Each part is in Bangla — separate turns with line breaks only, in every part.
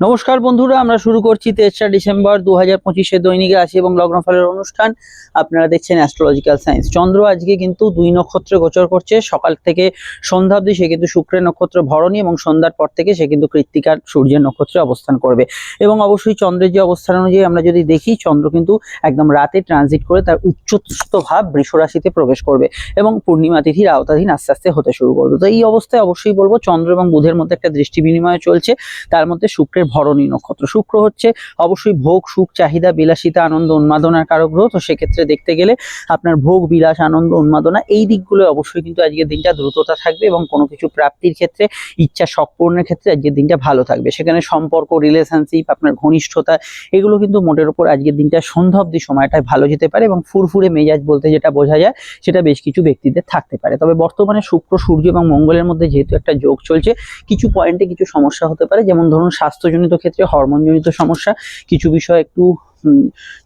নমস্কার বন্ধুরা, আমরা শুরু করছি তেসরা ডিসেম্বর দু হাজার পঁচিশে দৈনিক রাশি এবং লগ্নফলের অনুষ্ঠান। আপনারা দেখছেন অ্যাস্ট্রোলজিক্যাল সায়েন্স চন্দ্র আজকে কিন্তু দুই নক্ষত্রে গোচর করছে। সকাল থেকে সন্ধ্যা অবধি সে কিন্তু শুক্রের নক্ষত্র ভরণী এবং সন্ধ্যার পর থেকে সে কিন্তু কৃত্তিকার সূর্যের নক্ষত্রে অবস্থান করবে। এবং অবশ্যই চন্দ্রের যে অবস্থান অনুযায়ী আমরা যদি দেখি, চন্দ্র কিন্তু একদম রাতে ট্রানজিট করে তার উচ্চস্থ ভাব বৃষরাশিতে প্রবেশ করবে এবং পূর্ণিমা তিথির আওতাধীন আস্তে আস্তে হতে শুরু করবে। তো এই অবস্থায় অবশ্যই বলব, চন্দ্র এবং বুধের মধ্যে একটা দৃষ্টি বিনিময় চলছে। তার মধ্যে শুক্রের ভরণী নক্ষত্র। শুক্র হচ্ছে অবশ্যই ভোগ, সুখ, চাহিদা, বিলাসিতা, আনন্দ, উন্মাদনার কারক গ্রহ তো সেক্ষেত্রে দেখতে গেলে আপনার ভোগ, বিলাস, আনন্দ, উন্মাদনা, এই দিকগুলো অবশ্যই কিন্তু আজকের দিনটা দ্রুততা থাকবে এবং কোনো কিছু প্রাপ্তির ক্ষেত্রে, ইচ্ছা শখ পূরণের ক্ষেত্রে আজকের দিনটা ভালো থাকবে। সেখানে সম্পর্ক রিলেশনশিপ আপনার ঘনিষ্ঠতা, এগুলো কিন্তু মোটের উপর আজকের দিনটা সন্ধ্যা অব্দি সময়টায় ভালো যেতে পারে এবং ফুরফুরে মেজাজ বলতে যেটা বোঝা যায়, সেটা বেশ কিছু ব্যক্তিদের থাকতে পারে। তবে বর্তমানে শুক্র, সূর্য এবং মঙ্গলের মধ্যে যেহেতু একটা যোগ চলছে, কিছু পয়েন্টে কিছু সমস্যা হতে পারে। যেমন ধরুন স্বাস্থ্যজনিত ক্ষেত্রে হরমোনজনিত সমস্যা কিছু বিষয় একটু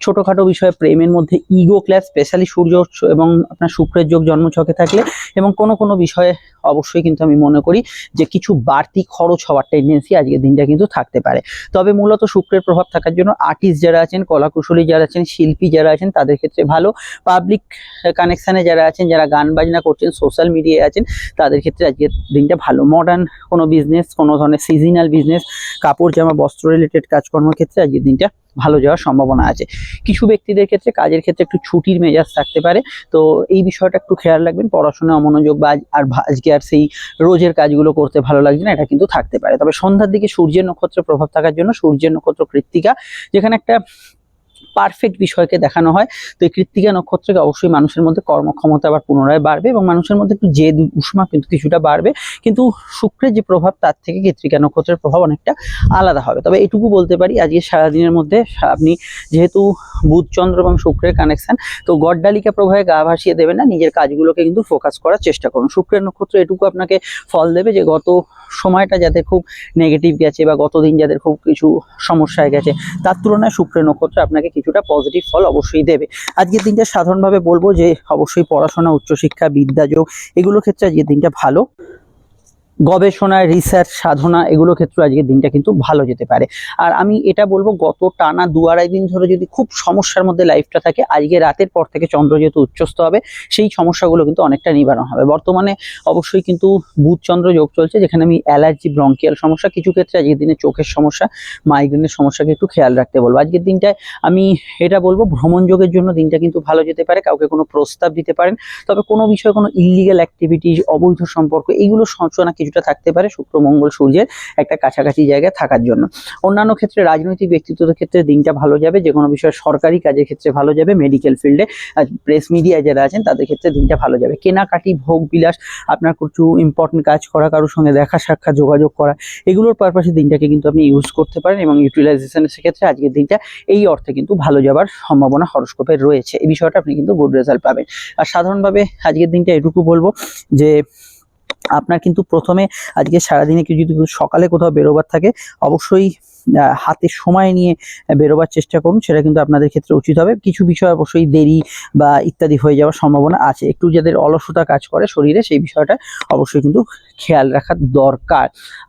ছোটখাটো বিষয়ে প্রেমের মধ্যে ইগো ক্লাস স্পেশালি সূর্য এবং আপনার শুক্রের যোগ জন্মছকে থাকলে এবং কোনো কোনো বিষয়ে অবশ্যই কিন্তু আমি মনে করি যে কিছু বাড়তি খরচ হওয়ার টেন্ডেন্সি আজকের দিনটা কিন্তু থাকতে পারে। তবে মূলত শুক্রের প্রভাব থাকার জন্য আর্টিস্ট যারা আছেন, কলাকুশলী যারা আছেন, শিল্পী যারা আছেন, তাদের ক্ষেত্রে ভালো। পাবলিক কানেকশানে যারা আছেন, যারা গান বাজনা করছেন সোশ্যাল মিডিয়ায় আছেন, তাদের ক্ষেত্রে আজকের দিনটা ভালো। মডার্ন কোনো বিজনেস কোনো ধরনের সিজনাল বিজনেস কাপড় জামা, বস্ত্র রিলেটেড কাজকর্মের ক্ষেত্রে আজকের দিনটা ভালো যাওয়ার সম্ভাবনা আছে। কিছু ব্যক্তিদের ক্ষেত্রে কাজের ক্ষেত্রে একটু ছুটির মেজাজ থাকতে পারে। তো এই বিষয়টা একটু খেয়াল রাখবেন, পড়াশোনা অমনোযোগ বা আর আজকে আর সেই রোজের কাজগুলো করতে ভালো লাগছে না, এটা কিন্তু থাকতে পারে। তবে সন্ধ্যার দিকে সূর্যের নক্ষত্রের প্রভাব থাকার জন্য সূর্যের নক্ষত্র কৃত্তিকা, যেখানে একটা পারফেক্ট বিষয়কে দেখানো হয়। তো এই কৃত্তিকা নক্ষত্রকে অবশ্যই মানুষের মধ্যে কর্মক্ষমতা আবার পুনরায় বাড়বে এবং মানুষের মধ্যে একটু জেদ, উষ্মা কিন্তু কিছুটা বাড়বে। কিন্তু শুক্রের যে প্রভাব, তার থেকে কৃত্তিকা নক্ষত্রের প্রভাব অনেকটা আলাদা হবে। তবে এটুকু বলতে পারি, আজকে সারাদিনের মধ্যে আপনি যেহেতু বুধ, চন্দ্র এবং শুক্রের কানেকশন তো গড্ডালিকা প্রভাবে গা ভাসিয়ে দেবেন না। নিজের কাজগুলোকে কিন্তু ফোকাস করার চেষ্টা করুন। শুক্রের নক্ষত্র এটুকু আপনাকে ফল দেবে যে গত সময়টা যাদের খুব নেগেটিভ গেছে বা গতদিন যাদের খুব কিছু সমস্যায় গেছে, তার তুলনায় শুক্র নক্ষত্র আপনাকে কিছুটা পজিটিভ ফল অবশ্যই দেবে। আজকের দিনটা সাধারণভাবে বলব যে, অবশ্যই পড়াশোনা, উচ্চশিক্ষা বিদ্যাযোগ এগুলোর ক্ষেত্রে আজকের দিনটা ভালো। গবেষণা রিসার্চ সাধনা এগুলো ক্ষেত্রে আজকের দিনটা কিন্তু ভালো যেতে পারে। আর আমি এটা বলব, গত টানা দু আড়াই দিন ধরে যদি খুব সমস্যার মধ্যে লাইফটা থাকে, আজকে রাতের পর থেকে চন্দ্র যেহেতু উচ্চস্ত হবে, সেই সমস্যাগুলো কিন্তু অনেকটা নিবারণ হবে। বর্তমানে অবশ্যই কিন্তু বুধ চন্দ্র যোগ চলছে, যেখানে আমি অ্যালার্জি ব্রঙ্কিয়াল সমস্যা, কিছু ক্ষেত্রে আজকের দিনে চোখের সমস্যা মাইগ্রেনের সমস্যাকে একটু খেয়াল রাখতে বলব। আজকের দিনটায় আমি এটা বলব, ভ্রমণ যোগের জন্য দিনটা কিন্তু ভালো যেতে পারে, কাউকে কোনো প্রস্তাব দিতে পারেন, তবে কোনো বিষয়ে কোনো ইলিগাল অ্যাক্টিভিটিস অবৈধ সম্পর্ক এইগুলো সঞ্চনা কিছুটা থাকতে পারে শুক্র, মঙ্গল, সূর্যের একটা কাছাকাছি জায়গায় থাকার জন্য। অন্যান্য ক্ষেত্রে রাজনৈতিক ব্যক্তিত্বের ক্ষেত্রে দিনটা ভালো যাবে, যে কোনো বিষয়ে সরকারি কাজের ক্ষেত্রে ভালো যাবে মেডিকেল ফিল্ডে প্রেস মিডিয়ায় যারা আছেন তাদের ক্ষেত্রে দিনটা ভালো যাবে। কেনাকাটি, ভোগ, বিলাস, আপনার কিছু ইম্পর্টেন্ট কাজ করা, কারোর সঙ্গে দেখা, সাক্ষাৎ, যোগাযোগ করা, এগুলোর পারপাসে দিনটাকে কিন্তু আপনি ইউজ করতে পারেন এবং ইউটিলাইজেশনের ক্ষেত্রে আজকের দিনটা এই অর্থে কিন্তু ভালো যাবার সম্ভাবনা হরস্কোপের রয়েছে। এই বিষয়টা আপনি কিন্তু গুড রেজাল্ট পাবেন। আর সাধারণভাবে আজকের দিনটা এটুকু বলব যে আপনার কিন্তু প্রথমে আজকে সারাদিনে কেউ যদি সকালে কোথাও বেরোবার থাকে অবশ্যই হাতে সময় নিয়ে বেরোবার চেষ্টা করুন, সেটা কিন্তু আপনাদের ক্ষেত্রে উচিত হবে। কিছু বিষয় অবশ্যই দেরি বা ইত্যাদি হয়ে যাওয়ার সম্ভাবনা আছে। একটু যাদের অলসতা কাজ করে শরীরে, সেই বিষয়টা অবশ্যই কিন্তু খেয়াল রাখা দরকার।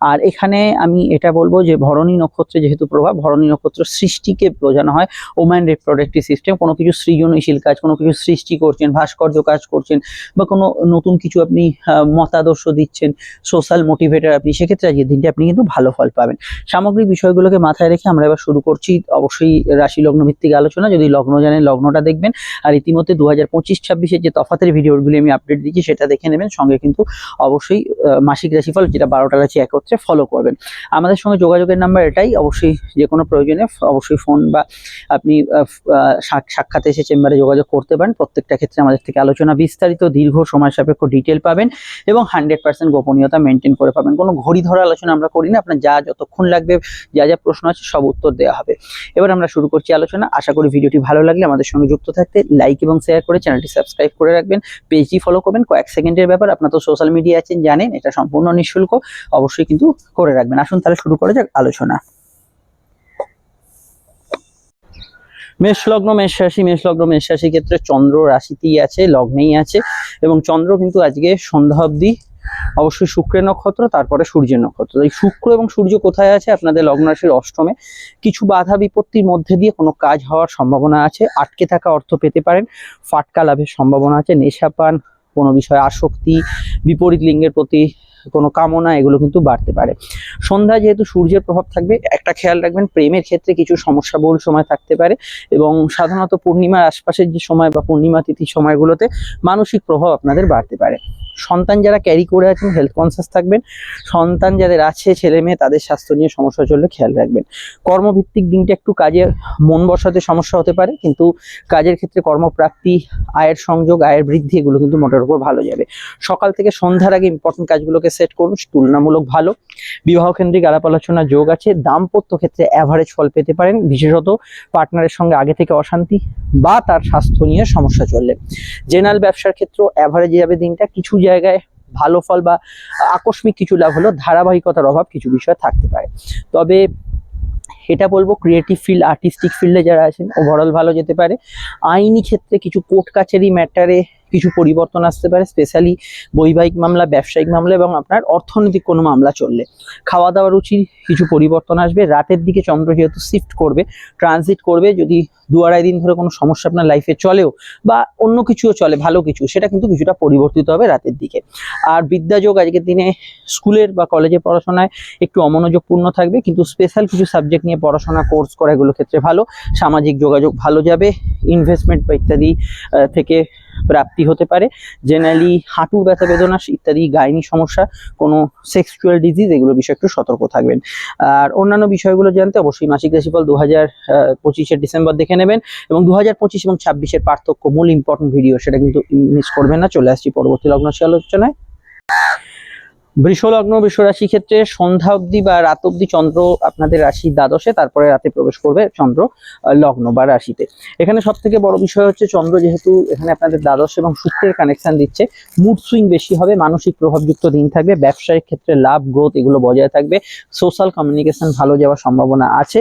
আর এখানে আমি এটা বলব যে, ভরণী নক্ষত্রে যেহেতু প্রভাব, ভরণী নক্ষত্র সৃষ্টিকে বোঝানো হয়। ওম্যান রিপ্রোডাক্টিভ সিস্টেম, কোনো কিছু সৃজনশীল কাজ, কোনো কিছু সৃষ্টি করছেন, ভাস্কর্য কাজ করছেন, বা কোনো নতুন কিছু আপনি মতাদর্শ দিচ্ছেন, সোশ্যাল মোটিভেটার আপনি, সেক্ষেত্রে আজকের দিনটি আপনি কিন্তু ভালো ফল পাবেন। সামগ্রিক বিষয়গুলোকে মাথায় রেখে আমরা এবার শুরু করছি অবশ্যই রাশি লগ্ন ভিত্তিক আলোচনা। যদি লগ্ন জানেন, লগ্নটা দেখবেন। আর ইতিমধ্যে দু হাজার পঁচিশ ছাব্বিশের যে তফাতের ভিডিওগুলি আমি আপডেট দিচ্ছি সেটা দেখে নেবেন। সঙ্গে কিন্তু অবশ্যই মাসিক রাশিফল যেটা বারোটা রাশি একত্রে ফলো করবেন। আমাদের সঙ্গে যোগাযোগের নাম্বার এটাই। অবশ্যই যে কোনো প্রয়োজনে অবশ্যই ফোন বা আপনি সাক্ষাৎ এসে চেম্বারে যোগাযোগ করতে পারেন। প্রত্যেকটা ক্ষেত্রে আমাদের থেকে আলোচনা বিস্তারিত, দীর্ঘ সময় সাপেক্ষ ডিটেল পাবেন এবং হান্ড্রেড পার্সেন্ট গোপনীয়তা মেনটেন করে পাবেন। কোনো ঘড়ি ধরা আলোচনা আমরা করি না। আপনার যা যতক্ষণ লাগবে যা যা প্রশ্ন আছে সব উত্তর দেওয়া হবে। এবার আমরা শুরু করছি আলোচনা। আশা করি ভিডিওটি ভালো লাগলে আমাদের সঙ্গে যুক্ত থাকতে লাইক এবং শেয়ার করে চ্যানেলটি সাবস্ক্রাইব করে রাখবেন। পেজটি ফলো করবেন। কয়েক সেকেন্ডের ব্যাপার আপনার তো সোশ্যাল মিডিয়া আছেন জানেন, এটা সম্পূর্ণ নিঃশুল্ক। অবশ্যই কিন্তু করে রাখবেন। আসুন তাহলে শুরু করা যাক আলোচনা। মেষ লগ্ন মেষ রাশি মেষ লগ্ন মেষ রাশি ক্ষেত্রে চন্দ্র রাশিতেই আছে, লগ্নেই আছে। এবং চন্দ্র কিন্তু আজকে সন্ধ্যা অবধি অবশ্যই শুক্রের নক্ষত্র, তারপরে সূর্যের নক্ষত্র। এই শুক্র এবং সূর্য কোথায় আছে? আপনাদের লগ্ন রাশির অষ্টমে। কিছু বাধা বিপত্তির মধ্যে দিয়ে কোনো কাজ হওয়ার সম্ভাবনা আছে? আটকে থাকা অর্থ পেতে পারেন। ফাটকা লাভের সম্ভাবনা আছে। নেশাপান কোনো বিষয়ে আসক্তি, বিপরীত লিঙ্গের প্রতি কোনো কামনা, এগুলো কিন্তু বাড়তে পারে। সন্ধ্যায় যেহেতু সূর্যের প্রভাব থাকবে, একটা খেয়াল রাখবেন, প্রেমের ক্ষেত্রে কিছু সমস্যা বহুল সময় থাকতে পারে এবং সাধারণত পূর্ণিমার আশপাশের যে সময় বা পূর্ণিমা তিথির সময়গুলোতে মানসিক প্রভাব আপনাদের বাড়তে পারে। সন্তান যারা ক্যারি করে আছেন হেলথ কনসিয়াস থাকবেন। সন্তান যাদের আছে, ছেলে মেয়ে, তাদের স্বাস্থ্য নিয়ে সমস্যা চললে খেয়াল রাখবেন। কর্মভিত্তিক দিনটা একটু কাজে মন বসাতে সমস্যা হতে পারে, কিন্তু কাজের ক্ষেত্রে কর্মপ্রাপ্তি, আয়ের সংযোগ, আয়ের বৃদ্ধি, এগুলো কিন্তু মোটের উপর ভালো যাবে। সকাল থেকে সন্ধ্যার আগে ইম্পর্টেন্ট কাজগুলোকে সেট করুন, তুলনামূলক ভালো। বিবাহ কেন্দ্রিক আলাপ আলোচনা যোগ আছে, দাম্পত্য ক্ষেত্রে অ্যাভারেজ ফল পেতে পারেন, বিশেষত পার্টনারের সঙ্গে আগে থেকে অশান্তি বা তার স্বাস্থ্য নিয়ে সমস্যা চললে। জেনারেল ব্যবসার ক্ষেত্রেও অ্যাভারেজ যাবে দিনটা, কিছু জায়গায় ভালো ফল বা আকস্মিক কিছু লাভ হলো ধারাবাহিকতার অভাব কিছু বিষয় থাকতে পারে। তবে এটা বলব ক্রিয়েটিভ ফিল্ড আর্টিস্টিক ফিল্ডে যারা আছেন ওভারঅল ভালো যেতে পারে। আইনি ক্ষেত্রে কিছু কোর্ট কাছারি ম্যাটারে কিছু পরিবর্তন আসতে পারে স্পেশালি বৈবাহিক মামলা, ব্যবসায়িক মামলা এবং আপনার অর্থনৈতিক কোনো মামলা চললে। খাওয়া দাওয়া রুচির কিছু পরিবর্তন আসবে, রাতের দিকে চন্দ্র যেহেতু শিফট করবে ট্রানজিট করবে, যদি দু আড়াই দিন ধরে কোনো সমস্যা আপনার লাইফে চলেও বা অন্য কিছুও চলে, ভালো কিছু, সেটা কিন্তু কিছুটা পরিবর্তিত হবে রাতের দিকে। আর বিদ্যাযোগ আজকের দিনে স্কুলের বা কলেজের পড়াশোনায় একটু অমনোযোগপূর্ণ থাকবে, কিন্তু স্পেশাল কিছু সাবজেক্ট নিয়ে পড়াশোনা কোর্স করা এগুলো ক্ষেত্রে ভালো। সামাজিক যোগাযোগ ভালো যাবে ইনভেস্টমেন্ট বা ইত্যাদি থেকে প্রাপ্তি হতে পারে। জেনারেলি হাঁটুর ব্যথা, বেদনা, ইত্যাদি, গাইনি সমস্যা, কোনো সেক্সুয়াল ডিজিজ এগুলো বিষয়ে একটু সতর্ক থাকবেন। আর অন্যান্য বিষয়গুলো জানতে অবশ্যই মাসিক রাশিফল দু হাজার পঁচিশের ডিসেম্বর দেখে নেবেন এবং দু হাজার পঁচিশ এবং ছাব্বিশের পার্থক্য মূল ইম্পর্টেন্ট ভিডিও সেটা কিন্তু মিস করবেন না। চলে আসছি পরবর্তী লগ্নশী আলোচনায়। বৃষ লগ্ন, বৃষ রাশি ক্ষেত্রে সন্ধ্যা অবধি বা রাত অবধি চন্দ্র আপনাদের রাশি দ্বাদশে, তারপরে রাতে প্রবেশ করবে চন্দ্র লগ্ন বা রাশিতে। এখানে সব থেকে বড় বিষয় হচ্ছে চন্দ্র যেহেতু এখানে আপনাদের দ্বাদশ এবং শুক্রের কানেকশন দিচ্ছে মুড সুইং বেশি হবে, মানসিক প্রভাবযুক্ত দিন থাকবে, ব্যবসায়িক ক্ষেত্রে লাভ গ্রোথ এগুলো বজায় থাকবে সোশ্যাল কমিউনিকেশন ভালো যাওয়ার সম্ভাবনা আছে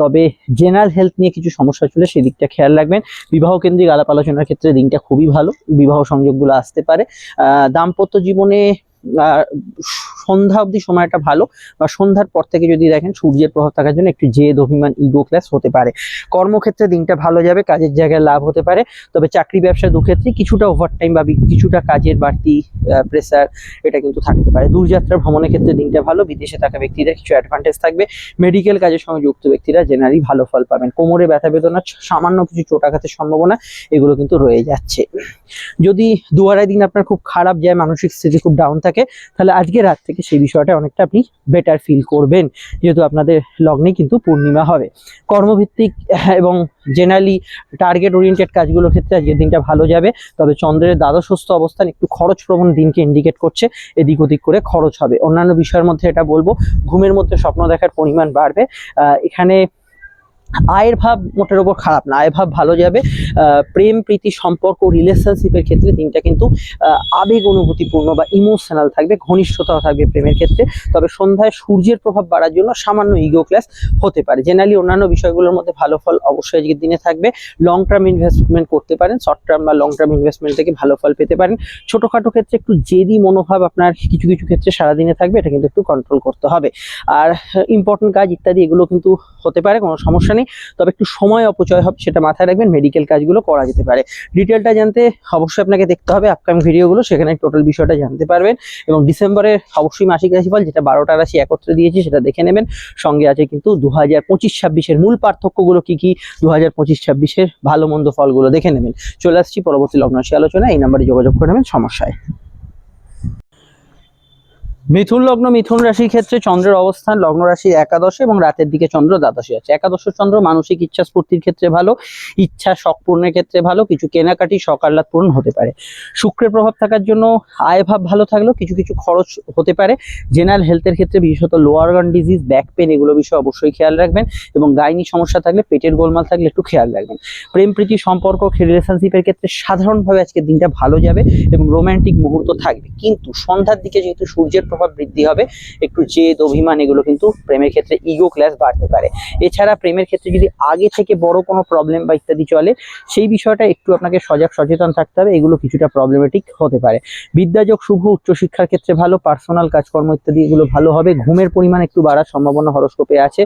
তবে জেনারেল হেলথ নিয়ে কিছু সমস্যা চলে সেই দিকটা খেয়াল রাখবেন। বিবাহ কেন্দ্রিক আলাপ আলোচনার ক্ষেত্রে দিনটা খুবই ভালো, বিবাহ সংযোগগুলো আসতে পারে। দাম্পত্য জীবনে সন্ধ্যা অবধি সময়টা ভালো বা সন্ধ্যার পর থেকে যদি দেখেন সূর্যের প্রভাব থাকার জন্য একটু জেদ, অভিমান ইগো ক্লাস হতে পারে। কর্মক্ষেত্রে দিনটা ভালো যাবে, কাজের জায়গায় লাভ হতে পারে, তবে চাকরি, ব্যবসা দুক্ষেত্রে কিছুটা ওভারটাইম বা কিছুটা কাজের বাড়তি প্রেসার এটা কিন্তু থাকতে পারে। দূরযাত্রা, ভ্রমণের ক্ষেত্রে দিনটা ভালো, বিদেশে থাকা ব্যক্তিদের কিছু অ্যাডভান্টেজ থাকবে। মেডিকেল কাজের সঙ্গে যুক্ত ব্যক্তিরা জেনারেলি ভালো ফল পাবেন। কোমরে ব্যথা বেদনা সামান্য কিছু চোটাঘাতের সম্ভাবনা, এগুলো কিন্তু রয়ে যাচ্ছে। যদি দু আড়াই দিন আপনার খুব খারাপ যায়, মানসিক স্থিতি খুব ডাউন থাকে তাহলে আজকে রাত থেকে সেই বিষয়টা অনেকটা আপনি বেটার ফিল করবেন, যেহেতু আপনাদের লগ্নে কিন্তু পূর্ণিমা হবে। কর্মভিত্তিক এবং জেনারেলি টার্গেট ওরিয়েন্টেড কাজগুলোর ক্ষেত্রে আজকের দিনটা ভালো যাবে, তবে চন্দ্রের দ্বাদশস্থ অবস্থান একটু খরচ প্রবণ দিনকে ইন্ডিকেট করছে, এদিক ওদিক করে খরচ হবে। অন্যান্য বিষয়ের মধ্যে এটা বলব, ঘুমের মধ্যে স্বপ্ন দেখার পরিমাণ বাড়বে। এখানে আয়ের ভাব মোটের ওপর খারাপ না, আয়ের ভাব ভালো যাবে। প্রেম, প্রীতি, সম্পর্ক রিলেশনশিপের ক্ষেত্রে দিনটা কিন্তু আবেগ অনুভূতিপূর্ণ বা ইমোশনাল থাকবে, ঘনিষ্ঠতাও থাকবে প্রেমের ক্ষেত্রে। তবে সন্ধ্যায় সূর্যের প্রভাব বাড়ার জন্য সামান্য ইগো ক্লাস হতে পারে। জেনারেলি অন্যান্য বিষয়গুলোর মধ্যে ভালো ফল অবশ্যই আজকের দিনে থাকবে। লং টার্ম ইনভেস্টমেন্ট করতে পারেন শর্ট টার্ম বা লং টার্ম ইনভেস্টমেন্ট থেকে ভালো ফল পেতে পারেন। ছোটোখাটো ক্ষেত্রে একটু জেদি মনোভাব আপনার কিছু কিছু ক্ষেত্রে সারাদিনে থাকবে, এটা কিন্তু একটু কন্ট্রোল করতে হবে। আর ইম্পর্টেন্ট কাজ ইত্যাদি এগুলো কিন্তু হতে পারে, কোনো সমস্যা নেই। তবে একটু সময় অপচয় হবে সেটা মাথায় রাখবেন মেডিকেল কাজগুলো করা যেতে পারে। ডিটেলটা জানতে অবশ্যই আপনাকে দেখতে হবে আপকামিং ভিডিওগুলো সেখানে টোটাল বিষয়টা জানতে পারবেন। এবং ডিসেম্বরের অবশ্যই মাসিক রাশিফল, যেটা বারোটা রাশি একত্রে দিয়েছি, সেটা দেখে নেবেন। সঙ্গে আছে কিন্তু দু হাজার পঁচিশ ছাব্বিশের মূল পার্থক্যগুলো কি কি? দু হাজার পঁচিশ ছাব্বিশের ভালো মন্দ ফলগুলো দেখে নেবেন। চলে আসছি পরবর্তী লগ্নরাশি আলোচনা এই নাম্বারে যোগাযোগ করে নেবেন সমস্যায়। মিথুন লগ্ন, মিথুন রাশির ক্ষেত্রে চন্দ্রের অবস্থান, লগ্ন রাশির একাদশে এবং রাতের দিকে চন্দ্র দ্বাদশে আছে। একাদশ চন্দ্র মানসিক ইচ্ছা স্ফূর্তির ক্ষেত্রে ভালো, ইচ্ছা শখ পূর্ণের ক্ষেত্রে ভালো, কিছু কেনাকাটি আহ্লাদ পূরণ হতে পারে। শুক্রের প্রভাব থাকার জন্য আয় ভাব ভালো থাকলেও কিছু কিছু খরচ হতে পারে। জেনারেল হেলথের ক্ষেত্রে বিশেষত লোয়ার গান ডিজিজ ব্যাক পেন এগুলো বিষয়ে অবশ্যই খেয়াল রাখবেন এবং গাইনি সমস্যা থাকলে, পেটের গোলমাল থাকলে একটু খেয়াল রাখবেন। প্রেম, প্রীতি, সম্পর্ক রিলেশনশিপের ক্ষেত্রে সাধারণভাবে আজকের দিনটা ভালো যাবে এবং রোম্যান্টিক মুহূর্ত থাকবে। কিন্তু সন্ধ্যার দিকে যেহেতু সূর্যের প্রভাব বৃদ্ধি হবে। একটু জেদ, অভিমান এগুলো কিন্তু প্রেমের ক্ষেত্রে ইগো ক্লাস বাড়তে পারে। এছাড়া প্রেমের ক্ষেত্রে যদি আগে থেকে বড় কোনো প্রবলেম বা ইত্যাদি চলে, সেই বিষয়টা একটু আপনাকে সজাগ, সচেতন থাকতে হবে। এগুলো কিছুটা প্রবলেমেটিক হতে পারে। বিদ্যাযোগ শুভ উচ্চশিক্ষার ক্ষেত্রে ভালো পার্সোনাল কাজকর্ম ইত্যাদি এগুলো ভালো হবে। ঘুমের পরিমাণ একটু বাড়ার সম্ভাবনা হরস্কোপে আছে।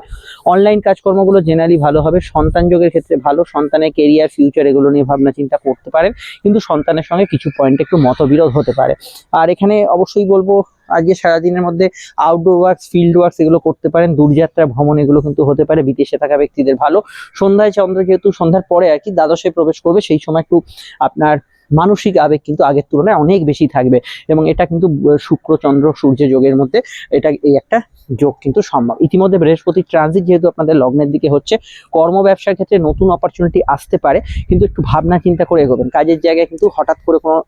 অনলাইন কাজকর্মগুলো জেনারেলি ভালো হবে। সন্তান যোগের ক্ষেত্রে ভালো। সন্তানের কেরিয়ার ফিউচার এগুলো নিয়ে ভাবনা চিন্তা করতে পারেন। কিন্তু সন্তানের সঙ্গে কিছু পয়েন্ট একটু মতবিরোধ হতে পারে। আর এখানে অবশ্যই বলব আজকে সারাদিনের মধ্যে আউটডোর ওয়ার্কস ফিল্ড ওয়ার্কস এগুলো করতে পারেন। দূরযাত্রা, ভ্রমণ এগুলো কিন্তু হতে পারে। বিদেশে থাকা ব্যক্তিদের ভালো। সন্ধ্যায় চন্দ্র যেহেতু সন্ধ্যার পরে আর কি দ্বাদশে প্রবেশ করবে, সেই সময় একটু আপনার মানসিক আবেগ কিন্তু আগের তুলনায় অনেক বেশি থাকবে। এবং এটা কিন্তু শুক্র, চন্দ্র, সূর্য যোগের মধ্যে এটা এই একটা যোগ কিন্তু সম্ভব। ইতিমধ্যে বৃহস্পতি ট্রানজিট যেহেতু আপনাদের লগ্নের দিকে হচ্ছে, কর্ম ব্যবসার ক্ষেত্রে নতুন অপরচুনিটি আসতে পারে। কিন্তু একটু ভাবনা চিন্তা করে এগোবেন। কাজের জায়গায় কিন্তু হঠাৎ করে কোনো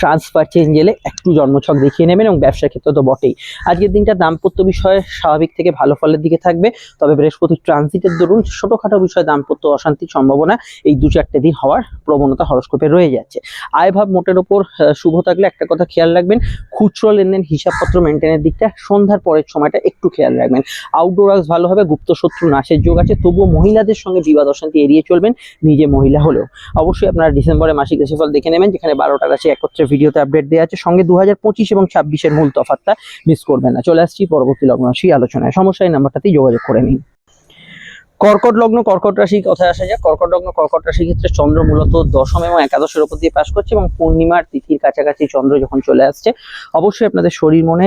ট্রান্সফার চেঞ্জ এলে একটু জন্মছক দেখিয়ে নেবেন এবং ব্যবসার ক্ষেত্রে তো বটেই। আজকের দিনটা দাম্পত্য বিষয়ে স্বাভাবিক থেকে ভালো ফলের দিকে থাকবে, তবে বৃহস্পতি ট্রানজিটের দরুন ছোটখাটো বিষয়ে দাম্পত্য অশান্তির সম্ভাবনা এই দু চারটে দিন হওয়ার প্রবণতা হরস্কোপে রয়ে যাচ্ছে। আয়ভাব মোটের ওপর শুভ থাকলে একটা কথা খেয়াল রাখবেন, খুচরো লেনদেন হিসাবপত্র মেনটেনের দিকটা সন্ধ্যার পরের সময়টা একটু খেয়াল রাখবেন। আউটডোর ওয়ার্কস ভালো হবে, গুপ্ত শত্রু নাশের যোগ আছে, তবুও মহিলাদের সঙ্গে বিবাদ অশান্তি এড়িয়ে চলবেন নিজে মহিলা হলেও। অবশ্যই আপনারা ডিসেম্বরে মাসিক রাশিফল দেখে নেবেন, যেখানে বারোটা রাশি একত্রে ভিডিওতে আপডেট দেওয়া আছে। সঙ্গে দু পঁচিশ এবং ছাব্বিশের মূল তফাতটা মিস করবেন না। চলে আসছি পরবর্তী লগ্ন রাশি আলোচনায়। সমস্যা এই নাম্বারটাতেই যোগাযোগ করে নিন। কর্কট লগ্ন, কর্কট রাশির কথায় আসা যাক। কর্কট লগ্ন, কর্কট রাশির ক্ষেত্রে চন্দ্র মূলত দশম এবং একাদশের উপর দিয়ে পাশ করছে এবং পূর্ণিমার তিথির কাছাকাছি চন্দ্র যখন চলে আসছে, অবশ্যই আপনাদের শরীর মনে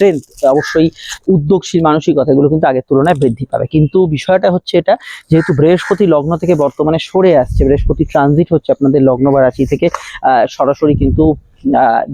স্ট্রেংথ অবশ্যই উদ্যোগশীল মানসিকতা, এগুলো কিন্তু আগের তুলনায় বৃদ্ধি পাবে। কিন্তু বিষয়টা হচ্ছে এটা, যেহেতু বৃহস্পতি লগ্ন থেকে বর্তমানে সরে আসছে, বৃহস্পতি ট্রানজিট হচ্ছে আপনাদের লগ্ন বা রাশি থেকে সরাসরি কিন্তু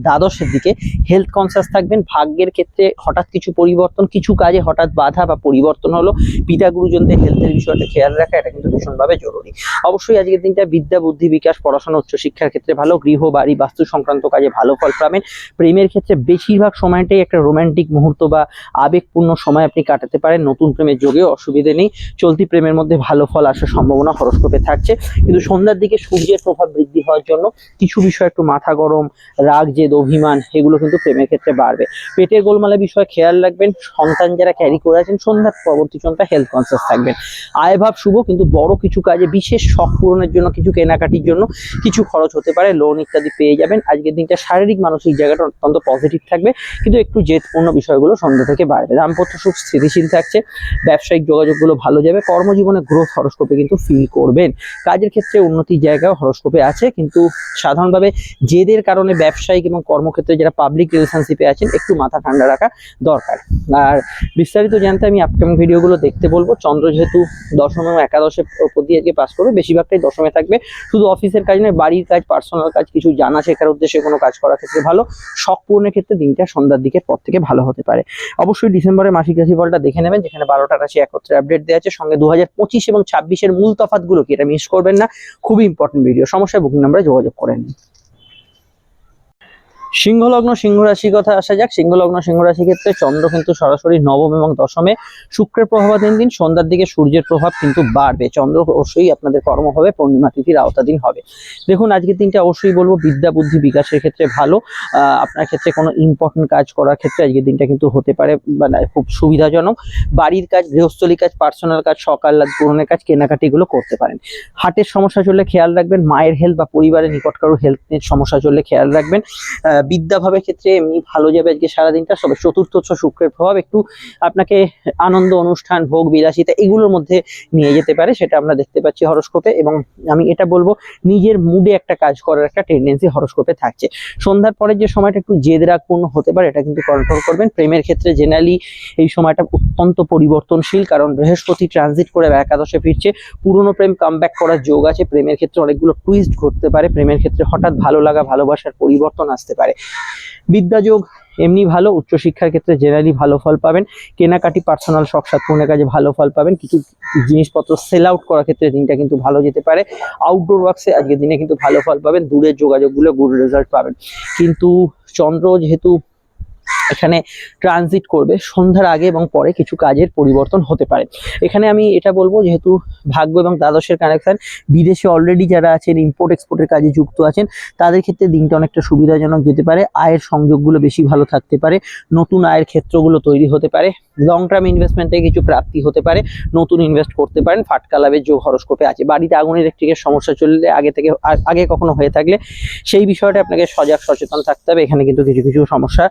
দ্বাদশের দিকে হেলথ কনসিয়াস থাকবেন। ভাগ্যের ক্ষেত্রে হঠাৎ কিছু পরিবর্তন, কিছু কাজে হঠাৎ বাধা বা পরিবর্তন হলো। পিতা গুরুজনদের হেলথের বিষয়টা খেয়াল রাখা, এটা কিন্তু ভীষণভাবে জরুরি। অবশ্যই আজকের দিনটা বিদ্যা, বুদ্ধি, বিকাশ, পড়াশোনা, উচ্চশিক্ষার ক্ষেত্রে ভালো। গৃহ, বাড়ি বাস্তু সংক্রান্ত কাজে ভালো ফল পাবেন। প্রেমের ক্ষেত্রে বেশিরভাগ সময়টাই একটা রোম্যান্টিক মুহূর্ত বা আবেগপূর্ণ সময় আপনি কাটাতে পারেন। নতুন প্রেমের যোগেও অসুবিধে নেই। চলতি প্রেমের মধ্যে ভালো ফল আসার সম্ভাবনা হরস্কোপে থাকছে। কিন্তু সন্ধ্যার দিকে সূর্যের প্রভাব বৃদ্ধি হওয়ার জন্য কিছু বিষয় একটু মাথা গরম রাগ, জেদ, অভিমান, এগুলো কিন্তু প্রেমের ক্ষেত্রে বাড়বে। পেটের গোলমালের বিষয়ে খেয়াল রাখবেন, সন্তান যারা ক্যারি করে আছেন সন্ধ্যার পরবর্তী চন্দ্রা হেলথ কনসিয়াস থাকবেন। আয়ভাব শুভ, কিন্তু বড় কিছু কাজে বিশেষ শখ পূরণের জন্য, কিছু কেনাকাটির জন্য কিছু খরচ হতে পারে লোন ইত্যাদি পেয়ে যাবেন। আজকের দিনটা শারীরিক, মানসিক জায়গাটা অত্যন্ত পজিটিভ থাকবে, কিন্তু একটু জেদপূর্ণ বিষয়গুলো সন্ধ্যা থেকে বাড়বে। দাম্পত্য সুখ স্থিতিশীল থাকছে, ব্যবসায়িক যোগাযোগগুলো ভালো যাবে, কর্মজীবনে গ্রোথ হরস্কোপে কিন্তু ফিল করবেন। কাজের ক্ষেত্রে উন্নতির জায়গাও হরস্কোপে আছে, কিন্তু সাধারণভাবে জেদের কারণে ব্যবসায়িক এবং কর্মক্ষেত্রে যারা পাবলিক রিলেশনশিপে আছেন, একটু মাথা ঠান্ডা রাখা দরকার। আর বিস্তারিত জানতে আমি আপকামিং ভিডিওগুলো দেখতে বলব। চন্দ্র যেহেতু দশম এবং একাদশে দিয়ে আজকে পাস করবে, বেশিরভাগটাই দশমে থাকবে। শুধু অফিসের কাজ নয়, বাড়ির কাজ পার্সোনাল কাজ, কিছু জানা শেখার উদ্দেশ্যে কোনো কাজ করার ক্ষেত্রে ভালো। শখ পূরণের ক্ষেত্রে দিনটা সন্ধ্যার দিকের পর থেকে ভালো হতে পারে। অবশ্যই ডিসেম্বরের মাসিক রাশিফলটা দেখে নেবেন, যেখানে বারোটা রাশি একত্রে আপডেট দেওয়া আছে। সঙ্গে দু হাজার পঁচিশ এবং ছাব্বিশের মূল তফাতগুলো কি এটা মিস করবেন না। খুবই ইম্পর্টেন্ট ভিডিও সমস্যায় বুকিং নাম্বারে যোগাযোগ করে নিন। সিংহলগ্ন সিংহ রাশি কথা আসা যাক। সিংহলগ্ন সিংহ রাশি ক্ষেত্রে চন্দ্র কিন্তু সরাসরি নবম এবং দশমে। শুক্রের প্রভাবাধীন দিন সন্ধ্যার দিকে সূর্যের প্রভাব কিন্তু বাড়বে। চন্দ্র অবশ্যই আপনাদের কর্ম হবে, পূর্ণিমা তিথির আওতাধীন হবে। দেখুন আজকের দিনটা অবশ্যই বলব, বিদ্যা, বুদ্ধি বিকাশের ক্ষেত্রে ভালো। আপনার ক্ষেত্রে কোনো ইম্পর্টেন্ট কাজ করার ক্ষেত্রে আজকের দিনটা কিন্তু হতে পারে মানে খুব সুবিধাজনক। বাড়ির কাজ, গৃহস্থলী কাজ পার্সোনাল কাজ সকাল পূরণের কাজ, কেনাকাটিগুলো করতে পারেন। হার্টের সমস্যা চললে খেয়াল রাখবেন, মায়ের হেলথ বা পরিবারের নিকট কারও হেলথ সমস্যা চললে খেয়াল রাখবেন। বিদ্যাভাবের ক্ষেত্রে এমনি ভালো যাবে আজকে সারাদিনটা। তবে চতুর্থ শুক্রের প্রভাব, একটু আপনাকে আনন্দ, অনুষ্ঠান, ভোগ, বিলাসিতা এগুলোর মধ্যে নিয়ে যেতে পারে, সেটা আমরা দেখতে পাচ্ছি হরস্কোপে। এবং আমি এটা বলব, নিজের মুডে একটা কাজ করার একটা টেন্ডেন্সি হরস্কোপে থাকছে। সন্ধ্যার পরের যে সময়টা একটু জেদ রাগপূর্ণ হতে পারে, এটা কিন্তু কন্ট্রোল করবেন। প্রেমের ক্ষেত্রে জেনারেলি এই সময়টা অত্যন্ত পরিবর্তনশীল, কারণ বৃহস্পতি ট্রানজিট করে একাদশে ফিরছে। পুরনো প্রেম কামব্যাক করার যোগ আছে। প্রেমের ক্ষেত্রে অনেকগুলো টুইস্ট ঘটতে পারে। প্রেমের ক্ষেত্রে হঠাৎ ভালো লাগা, ভালোবাসার পরিবর্তন আসতে পারে। বিদ্যাযোগ এমনি ভালো, উচ্চশিক্ষার ক্ষেত্রে জেনারেলি ভালো ফল পাবেন। কেনাকাটি পার্সোনাল শখ সাত পূরণের কাজে ভালো ফল পাবেন। কিছু জিনিসপত্র সেল আউট করার ক্ষেত্রে দিনটা কিন্তু ভালো যেতে পারে। আউটডোর ওয়ার্কসে আজকের দিনে কিন্তু ভালো ফল পাবেন। দূরের যোগাযোগগুলো গুড রেজাল্ট পাবেন। কিন্তু চন্দ্র যেহেতু এখানে ট্রানজিট করবে সন্ধ্যার আগে এবং পরে কিছু কাজের পরিবর্তন হতে পারে। এখানে আমি এটা বলব যেহেতু ভাগ্য এবং দ্বাদশের কানেকশন বিদেশে অলরেডি যারা আছেন ইম্পোর্ট এক্সপোর্টের কাজে যুক্ত আছেন, তাদের ক্ষেত্রে দিনটা অনেকটা সুবিধাজনক যেতে পারে। আয়ের সংযোগগুলো বেশি ভালো থাকতে পারে। নতুন আয়ের ক্ষেত্রগুলো তৈরি হতে পারে। লং টার্ম ইনভেস্টমেন্ট কিছু প্রাপ্তি হতে পারে। নতুন ইনভেস্ট করতে পারেন। ফাটকা লাভের যোগ হরস্কোপে আছে। বাড়িতে আগুন ইলেকট্রিকের সমস্যা চললে আগে থেকে, আগে কখনো হয়ে থাকলে সেই বিষয়টা আপনাকে সজাগ সচেতন থাকতে হবে। এখানে কিন্তু কিছু কিছু সমস্যা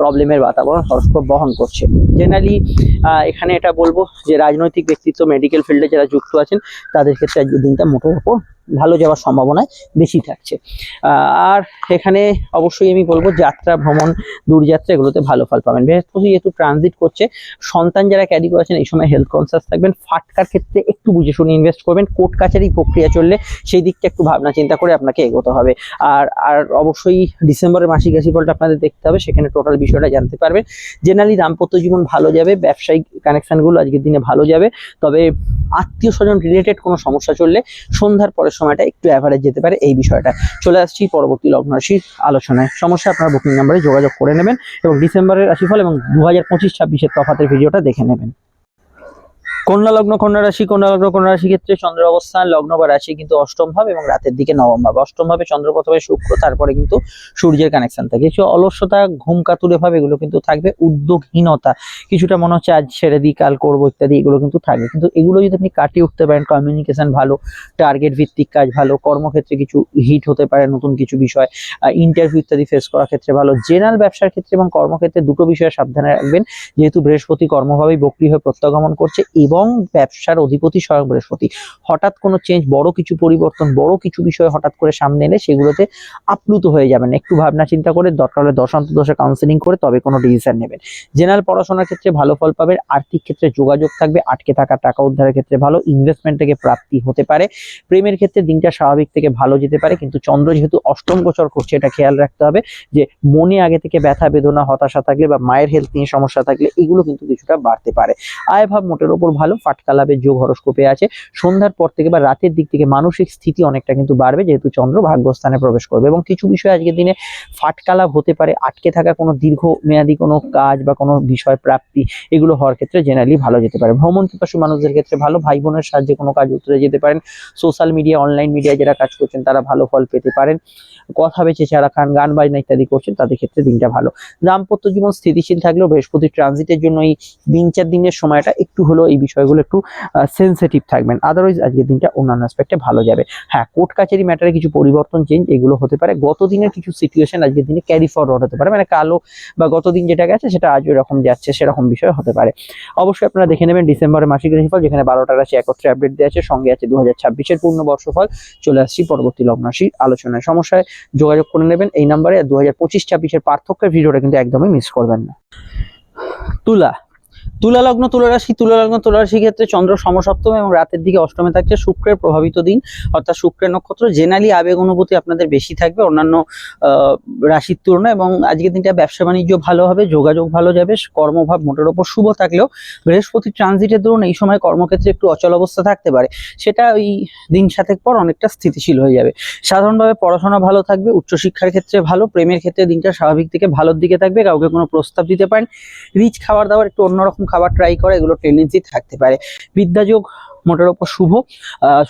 প্রবলেমের বাতাবরণ হরস্কোপ বহন করছে। জেনারেলি এখানে এটা বলব যে রাজনৈতিক ব্যক্তিত্ব মেডিকেল ফিল্ডে যারা যুক্ত আছেন, তাদের ক্ষেত্রে আজকের দিনটা মোটের ওপর ভালো যাওয়ার সম্ভাবনা বেশি থাকছে। আর এখানে অবশ্যই আমি বলব যাত্রা, ভ্রমণ, দূরযাত্রা, এগুলোতে ভালো ফল পাবেন। বৃহস্পতি যেহেতু ট্রানজিট করছে, সন্তান যারা ক্যারি করেছেন, এই সময় হেলথ কনসাস থাকবেন। ফাটকার ক্ষেত্রে একটু বুঝে শুনে ইনভেস্ট করবেন। কোর্ট কাছারি প্রক্রিয়া চললে সেই দিকটা একটু ভাবনা চিন্তা করে আপনাকে এগোতে হবে। আর আর অবশ্যই ডিসেম্বরের মাসিক রাশিফলটা আপনাদের দেখতে হবে, সেখানে টোটাল বিষয়টা জানতে পারবেন। জেনারেলি দাম্পত্য জীবন ভালো যাবে, ব্যবসায়িক কানেকশনগুলো আজকের দিনে ভালো যাবে। তবে আত্মীয় স্বজন রিলেটেড কোনো সমস্যা চললে সন্ধ্যার পরের সময়টা একটু অ্যাভারেজ যেতে পারে এই বিষয়টা। চলে আসছি পরবর্তী লগ্ন রাশির আলোচনায়। সমস্যা, আপনারা বুকিং নাম্বারে যোগাযোগ করে নেবেন এবং ডিসেম্বরের রাশিফল এবং দু হাজার পঁচিশ ছাব্বিশের তফাতের ভিডিওটা দেখে নেবেন। কন্যা লগ্ন, কন্যা রাশি, কন্যা লগ্ন, কন্যা রাশি ক্ষেত্রে চন্দ্র অবস্থান, লগ্ন বা রাশি কিন্তু অষ্টম ভাব এবং রাতের দিকে নবম ভাব। অষ্টম ভাবে চন্দ্র প্রথমে শুক্র, তারপরে কিন্তু সূর্যের কানেকশন থাকে। কিছু অলসতা ঘুম কাতুরে ভাব, এগুলো কিন্তু থাকবে। উদ্যোগহীনতা, কিছুটা মনে হচ্ছে আজ ছেড়ে দিই, কাল করব ইত্যাদি, এগুলো কিন্তু থাকবে। কিন্তু এগুলো যদি আপনি কাটিয়ে উঠতে পারেন কমিউনিকেশন ভালো টার্গেট ভিত্তিক কাজ ভালো, কর্মক্ষেত্রে কিছু হিট হতে পারে, নতুন কিছু বিষয় ইন্টারভিউ ইত্যাদি ফেস করার ক্ষেত্রে ভালো। জেনারেল ব্যবসার ক্ষেত্রে এবং কর্মক্ষেত্রে দুটো বিষয়ে সাবধানে রাখবেন। যেহেতু বৃহস্পতি কর্মভাবেই বক্রি হয়ে প্রত্যাগমন করছে এবং ব্যবসার অধিপতি স্বয়ং বৃহস্পতি। হঠাৎ কোনো চেঞ্জ বড় কিছু পরিবর্তন, বড় কিছু বিষয় হঠাৎ করে সামনে এলে সেগুলোতে আপ্লুত হয়ে যাবেন। একটু ভাবনা চিন্তা করে দরকার হলে দশান্ত দশে কাউন্সিলিং করে তবে কোনো ডিসিশন নেবেন। জেনারেল পড়াশোনার ক্ষেত্রে ভালো ফল পাবেন, আর্থিক ক্ষেত্রে যোগাযোগ থাকবে, আটকে থাকা টাকা উদ্ধারের ক্ষেত্রে ভালো ইনভেস্টমেন্ট থেকে প্রাপ্তি হতে পারে। প্রেমের ক্ষেত্রে দিনটা স্বাভাবিক থেকে ভালো যেতে পারে, কিন্তু চন্দ্র যেহেতু অষ্টম গোচর করছে, এটা খেয়াল রাখতে হবে যে মনে আগে থেকে ব্যথা, বেদনা, হতাশা থাকলে বা মায়ের হেলথ নিয়ে সমস্যা থাকলে এগুলো কিন্তু কিছুটা বাড়তে পারে। আয় ভাব মোটের ওপর ভালো ফাটকা লাভের যোগ হরস্কোপে আছে। সন্ধ্যার পর থেকে বা রাতের দিক থেকে মানসিক স্থিতি অনেকটা কিন্তু বাড়বে, যেহেতু চন্দ্র ভাগ্যস্থানে প্রবেশ করবে। এবং কিছু বিষয় আজকের দিনে ফাটকা লাভ হতে পারে, আটকে থাকা কোনো দীর্ঘ মেয়াদী কোনো কাজ বা কোনো বিষয় প্রাপ্তি, এগুলো হওয়ার ক্ষেত্রে জেনারেলি ভালো যেতে পারে। ভ্রমণ পিপাসু মানুষদের ক্ষেত্রে ভালো ভাই বোনের সাহায্যে কোনো কাজ উতরে যেতে পারেন। সোশ্যাল মিডিয়া অনলাইন মিডিয়ায় যারা কাজ করছেন, তারা ভালো ফল পেতে পারেন। কথা বেছে যারা খান, গান বাজনা ইত্যাদি করছেন, তাদের ক্ষেত্রে দিনটা ভালো। দাম্পত্য জীবন স্থিতিশীল থাকলেও বৃহস্পতি ট্রানজিটের জন্য এই তিন চার দিনের সময়টা একটু হলেও এই বিষয়গুলো একটু সেন্সিটিভ থাকবেন। আদারওয়াইজ আজকের দিনটা অন্যান্য অ্যাসপেক্টে ভালো যাবে। হ্যাঁ কোর্ট কাছারি ম্যাটারে কিছু পরিবর্তন চেঞ্জ এগুলো হতে পারে। গত দিনের কিছু সিচুয়েশন আজকের দিনে ক্যারি ফরওয়ার্ড হতে পারে। মানে কালো বা গত দিন যেটা গেছে, সেটা আজ এরকম যাচ্ছে, সেরকম বিষয় হতে পারে। অবশ্যই আপনারা দেখে নেবেন ডিসেম্বরের মাসিক রাশিফল, যেখানে বারোটা রাশি একত্রে আপডেট দেওয়া আছে। সঙ্গে আছে দু হাজার ছাব্বিশের পূর্ণ বর্ষফল চলে আসছি পরবর্তী লগ্ন রাশি আলোচনায়। সমস্যায় যোগাযোগ করে নেবেন এই নাম্বারে দু হাজার পঁচিশ ছাব্বিশের পার্থক্যের ভিডিওটা কিন্তু একদমই মিস করবেন না। তুলা তুলা লগ্ন তুলা রাশি তুলা লগ্ন তুলা রাশি ক্ষেত্রে চন্দ্র সমসপ্তম এবং রাতের দিকে অষ্টমে থাকছে শুক্রের প্রভাবিত দিন, অর্থাৎ শুক্রের নক্ষত্র জেনারেলি আবেগ অনুভূতি আপনাদের বেশি থাকবে, অন্যান্য রাশির তুলনায় এবং আজকের দিনটা ব্যবসা বাণিজ্য ভালো হবে, যোগাযোগ ভালো যাবে, কর্মভাব মোটের ওপর শুভ থাকলেও বৃহস্পতি ট্রানজিটের দরুন এই সময় কর্মক্ষেত্রে একটু অচল অবস্থা থাকতে পারে, সেটা ওই দিন সাতেক পর অনেকটা স্থিতিশীল হয়ে যাবে। সাধারণভাবে পড়াশোনা ভালো থাকবে, উচ্চশিক্ষার ক্ষেত্রে ভালো, প্রেমের ক্ষেত্রে দিনটা স্বাভাবিক থেকে ভালোর দিকে থাকবে, কাউকে কোনো প্রস্তাব দিতে পারেন, রিচ খাবার দাবার একটু অন্যরকম খাবার ট্রাই করা, এগুলো টেন্ডেন্সি থাকতে পারে। বিদ্যাযোগ মোটের ওপর শুভ।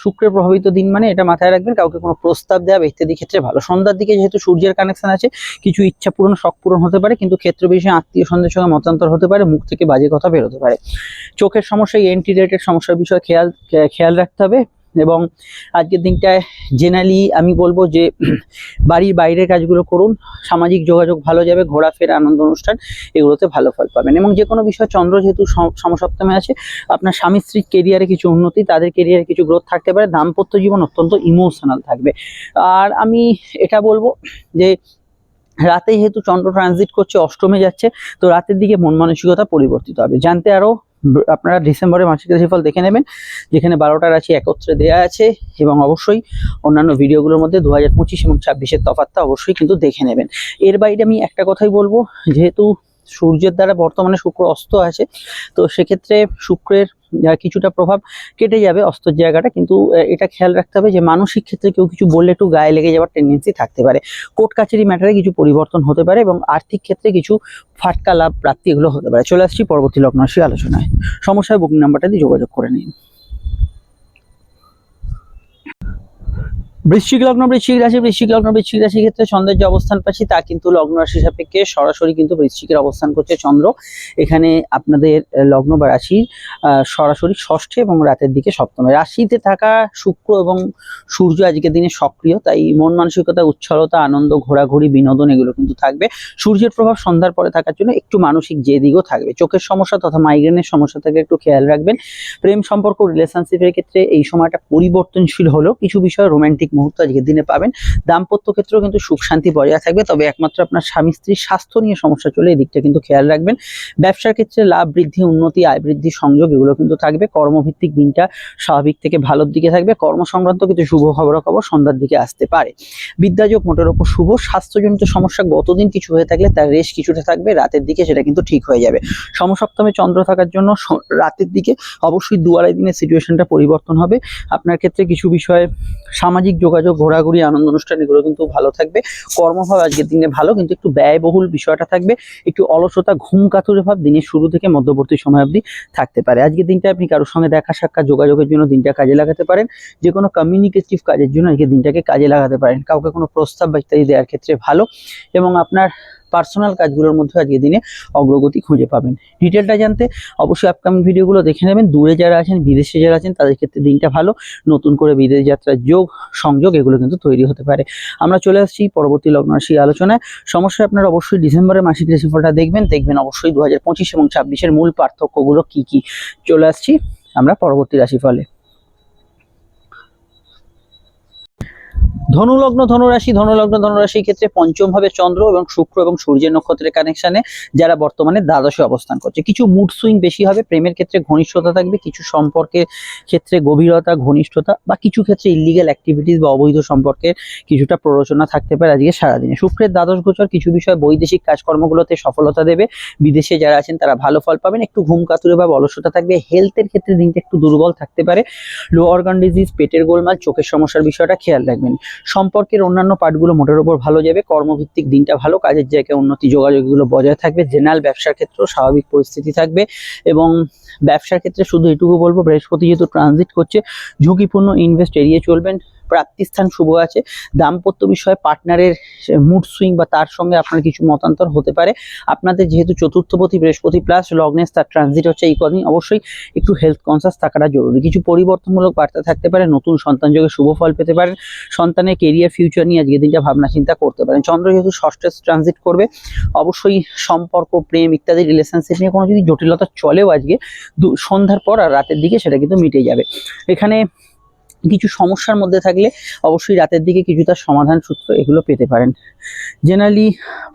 শুক্রের প্রভাবিত দিন মানে এটা মাথায় রাখবেন, কাউকে কোনো প্রস্তাব দেওয়া ইত্যাদি ক্ষেত্রে ভালো। সন্ধ্যার দিকে যেহেতু সূর্যের কানেকশন আছে, কিছু ইচ্ছা পূরণ, শখ পূরণ হতে পারে, কিন্তু ক্ষেত্র বিষয়ে আত্মীয় সন্ধ্যের সঙ্গে মতান্তর হতে পারে, মুখ থেকে বাজে কথা বেরোতে পারে। চোখের সমস্যা এন্টি রিলেটেড সমস্যার বিষয়ে খেয়াল খেয়াল রাখতে হবে। এবং আজকের দিনটায় জেনারেলি আমি বলব যে বাড়ির বাইরের কাজগুলো করুন, সামাজিক যোগাযোগ ভালো যাবে, ঘোরাফেরা, আনন্দ অনুষ্ঠান, এগুলোতে ভালো ফল পাবেন এবং যে কোনো বিষয়, চন্দ্র যেহেতু সম- সমসপ্তমে আছে, আপনার স্বামী স্ত্রীর কেরিয়ারে কিছু উন্নতি, তাদের কেরিয়ারে কিছু গ্রোথ থাকতে পারে, দাম্পত্য জীবন অত্যন্ত ইমোশনাল থাকবে। আর আমি এটা বলব যে রাতে যেহেতু চন্দ্র ট্রানজিট করছে, অষ্টমে যাচ্ছে, তো রাতের দিকে মন মানসিকতা পরিবর্তিত হবে। জানতে আরও ব- আপনারা ডিসেম্বরে মাসিক রাশিফল দেখে নেবেন, যেখানে বারোটা রাশি একত্রে দেওয়া আছে এবং অবশ্যই অন্যান্য ভিডিওগুলোর মধ্যে দু হাজার পঁচিশ এবং ছাব্বিশের তফাতটা অবশ্যই কিন্তু দেখে নেবেন। এর বাইরে আমি একটা কথাই বলব, যেহেতু সূর্যের দ্বারা বর্তমানে শুক্র অস্ত আছে, তো সেক্ষেত্রে শুক্রের কিছুটা প্রভাব কেটে যাবে অস্তর জায়গাটা, কিন্তু এটা খেয়াল রাখতে হবে যে মানসিক ক্ষেত্রে কেউ কিছু বললে একটু গায়ে লেগে যাওয়ার টেন্ডেন্সি থাকতে পারে। কোর্ট কাছারি ম্যাটারে কিছু পরিবর্তন হতে পারে এবং আর্থিক ক্ষেত্রে কিছু ফাটকা, লাভ, প্রাপ্তি এগুলো হতে পারে। চলে আসছি পরবর্তী লগ্ন রাশি আলোচনায়। সমস্যায় বুকিং নাম্বারটা দিয়ে যোগাযোগ করে নিন। বৃশ্চিক লগ্ন, বৃশ্চিক রাশি, বৃশ্চিক লগ্ন, বৃশ্চিক রাশির ক্ষেত্রে চন্দ্রের যে অবস্থান পাচ্ছি, তা কিন্তু লগ্ন রাশি সাপেক্ষে সরাসরি কিন্তু বৃশ্চিকের অবস্থান করছে চন্দ্র। এখানে আপনাদের লগ্ন বা রাশির সরাসরি ষষ্ঠে এবং রাতের দিকে সপ্তমে। রাশিতে থাকা শুক্র এবং সূর্য আজকের দিনে সক্রিয়, তাই মন মানসিকতা, উচ্ছলতা, আনন্দ, ঘোরাঘুরি, বিনোদন এগুলো কিন্তু থাকবে। সূর্যের প্রভাব সন্ধ্যার পরে থাকার জন্য একটু মানসিক যে দিকও থাকবে। চোখের সমস্যা তথা মাইগ্রেনের সমস্যা থেকে একটু খেয়াল রাখবেন। প্রেম সম্পর্ক রিলেশনশিপের ক্ষেত্রে এই সময়টা পরিবর্তনশীল হলেও কিছু বিষয় রোমান্টিক মুহূর্ত, আজকের দিনে পাবেন। দাম্পত্য ক্ষেত্রেও কিন্তু সুখ, শান্তি বজায় থাকবে। তবে একমাত্র আপনার স্বামী স্ত্রীর স্বাস্থ্য নিয়ে সমস্যা চলে এদিকটা কিন্তু খেয়াল রাখবেন। ব্যবসার ক্ষেত্রে লাভ বৃদ্ধি, উন্নতি, আয় বৃদ্ধি সংযোগ, এগুলো কিন্তু থাকবে। কর্মভিত্তিক দিনটা স্বাভাবিক থেকে ভালোর দিকে থাকবে। কর্ম সংক্রান্ত কিছু শুভ খবর খবর সন্ধ্যার দিকে আসতে পারে। বিদ্যাযোগ মোটের ওপর শুভ। স্বাস্থ্যজনিত সমস্যা গতদিন কিছু হয়ে থাকলে তার রেশ কিছুটা থাকবে। রাতের দিকে সেটা কিন্তু ঠিক হয়ে যাবে। সমসপ্তমে চন্দ্র থাকার জন্য রাতের দিকে অবশ্যই দু আড়াই দিনের সিচুয়েশনটা পরিবর্তন হবে। আপনার ক্ষেত্রে কিছু বিষয়ে সামাজিক যোগাযোগ, ঘোরাঘুরি, আনন্দ অনুষ্ঠান এগুলো কিন্তু ভালো থাকবে। কর্মভাব আজকের দিনে ভালো, কিন্তু একটু ব্যয়বহুল বিষয়টা থাকবে। একটু অলসতা, ঘুম কাতুরে ভাব দিনের শুরু থেকে মধ্যবর্তী সময় অবধি থাকতে পারে। আজকের দিনটা আপনি কারোর সঙ্গে দেখা সাক্ষাৎ, যোগাযোগের জন্য দিনটা কাজে লাগাতে পারেন। যে কোনো কমিউনিকেটিভ কাজের জন্য আজকে দিনটাকে কাজে লাগাতে পারেন। কাউকে কোনো প্রস্তাব বা ইত্যাদি দেওয়ার ক্ষেত্রে ভালো। এবং আপনার পার্সোনাল কাজগুলোর মধ্যে আজকে দিনে অগ্রগতি খুঁজে পাবেন। ডিটেলটা জানতে অবশ্যই আপকামিং ভিডিওগুলো দেখে নেবেন। দূরে যারা আছেন, বিদেশে যারা আছেন, তাদের ক্ষেত্রে দিনটা ভালো। নতুন করে বিদেশ যাত্রার যোগ, সংযোগ, এগুলো কিন্তু তৈরি হতে পারে। আমরা চলে আসছি পরবর্তী লগ্ন রাশি আলোচনায়। সমস্যায় আপনারা অবশ্যই ডিসেম্বরের মাসিক রাশিফলটা দেখবেন। দেখবেন অবশ্যই দু হাজার পঁচিশ এবং ছাব্বিশের মূল পার্থক্যগুলো কি কি? চলে আসছি আমরা পরবর্তী রাশিফলে। ধনুলগ্ন, ধনুরাশি, ধনুলগ্ন, ধনুরাশির ক্ষেত্রে পঞ্চম ভাবে চন্দ্র এবং শুক্র এবং সূর্যের নক্ষত্রের কানেকশনে যারা বর্তমানে দ্বাদশে অবস্থান করছে। কিছু মুড সুইং বেশি হবে, প্রেমের ক্ষেত্রে ঘনিষ্ঠতা থাকবে, কিছু সম্পর্কের ক্ষেত্রে গভীরতা, ঘনিষ্ঠতা বা কিছু ক্ষেত্রে ইলিগাল অ্যাক্টিভিটিস বা অবৈধ সম্পর্কের কিছুটা প্ররোচনা থাকতে পারে আজকে সারাদিনে। শুক্রের দ্বাদশ গোচর কিছু বিষয় বৈদেশিক কাজকর্মগুলোতে সফলতা দেবে। বিদেশে যারা আছেন তারা ভালো ফল পাবেন। একটু ঘুম কাতুরে বা অলসতা থাকবে। হেলথের ক্ষেত্রে দিনটা একটু দুর্বল থাকতে পারে। লো অর্গান ডিজিজ পেটের গোলমাল, চোখের সমস্যার বিষয়টা খেয়াল রাখবেন। সম্পর্কের অন্যান্য পার্টগুলো মোটের উপর ভালো যাবে, কর্মভিত্তিক দিনটা ভালো, কাজের জায়গায় উন্নতি, যোগাযোগগুলো বজায় থাকবে, জেনারেল ব্যবসার ক্ষেত্রেও স্বাভাবিক পরিস্থিতি থাকবে এবং ব্যবসার ক্ষেত্রে শুধু এটুকু বলব, বৃহস্পতি যেহেতু ট্রানজিট করছে, ঝুঁকিপূর্ণ ইনভেস্ট এড়িয়ে চলবেন। প্রাপ্তিস্থান শুভ আছে। দাম্পত্য বিষয়ে পার্টনারের মুড সুইং বা তার সঙ্গে আপনার কিছু মতান্তর হতে পারে। আপনাদের যেহেতু চতুর্থপতি বৃহস্পতি প্লাস লগ্নেস তার ট্রানজিট হচ্ছে এই কদিন। অবশ্যই একটু হেলথ কনসাস থাকাটা জরুরি। কিছু পরিবর্তনমূলক বার্তা থাকতে পারে। নতুন সন্তান যোগে শুভ ফল পেতে পারেন। সন্তানের কেরিয়ার ফিউচার নিয়ে আজকে দিনটা ভাবনা চিন্তা করতে পারেন। চন্দ্র যেহেতু ষষ্ঠে ট্রানজিট করবে, অবশ্যই সম্পর্ক, প্রেম ইত্যাদি রিলেশনশিপ নিয়ে কোনো যদি জটিলতা চলেও আজকে সন্ধ্যার পর আর রাতের দিকে সেটা কিন্তু মিটে যাবে। এখানে কিছু সমস্যার মধ্যে থাকলে অবশ্যই রাতের দিকে কিছুটা সমাধান সূত্র এগুলো পেতে পারেন। জেনারেলি